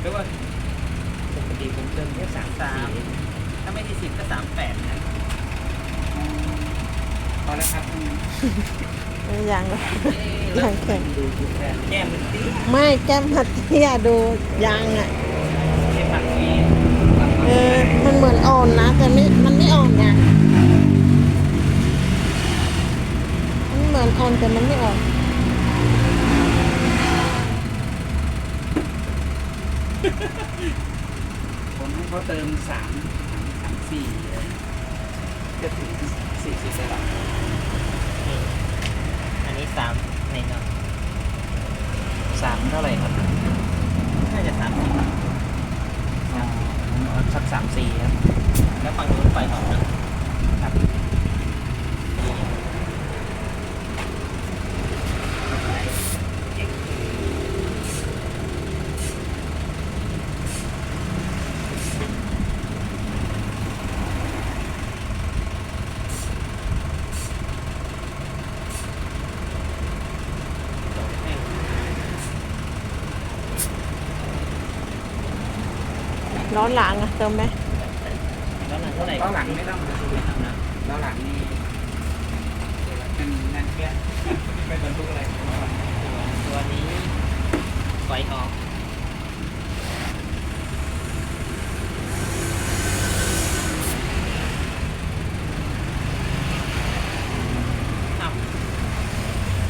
หรือว่าปกติผมเติมแค่สามสาม ถ้าไม่ได้สิบก็สามแปดนะพอแล้วครับยังเอ๊ะยังแข็งดูดูแค่แก้มมันตีไม่แก้มหัดเที่ยดูยางอะแค่ผักทีเออมันเหมือนอ่อนนะแต่ไม่มันไม่อ่อนไงมันเหมือนอ่อนแต่มันไม่อ่อน ผมให้ เขาเติมสามสามสี่ก็ถึงสี่สิบได้ละอันนี้สามในเนาะสามเท่าไหร่ครับน่าจะสามสิบเอาสักสามสี่ครับ แล้วฝั่งนู้นไฟออกนะครับ ร้อนหลังอะเติมไหมแล้วหลังเท่าไหร่ล้อหลังไม่ต้องไม่ทำนะล้อหลังนี่เป็นนั่นแค่ไม่บรรทุกอะไรตัวนี้ไฟออกอ้าว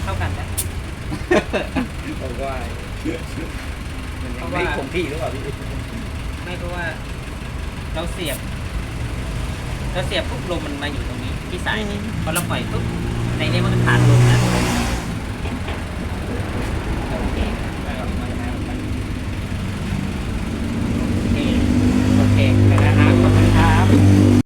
เท่ากันนะผมว่ามันยังไม่คงที่หรือเปล่าพี่ ไม่เพราะว่า เราเสียบ เราเสียบปุ๊บลมมันมาอยู่ตรงนี้ที่สายนี่พอเราปล่อยปุ๊บในนี้มันก็ขาดลม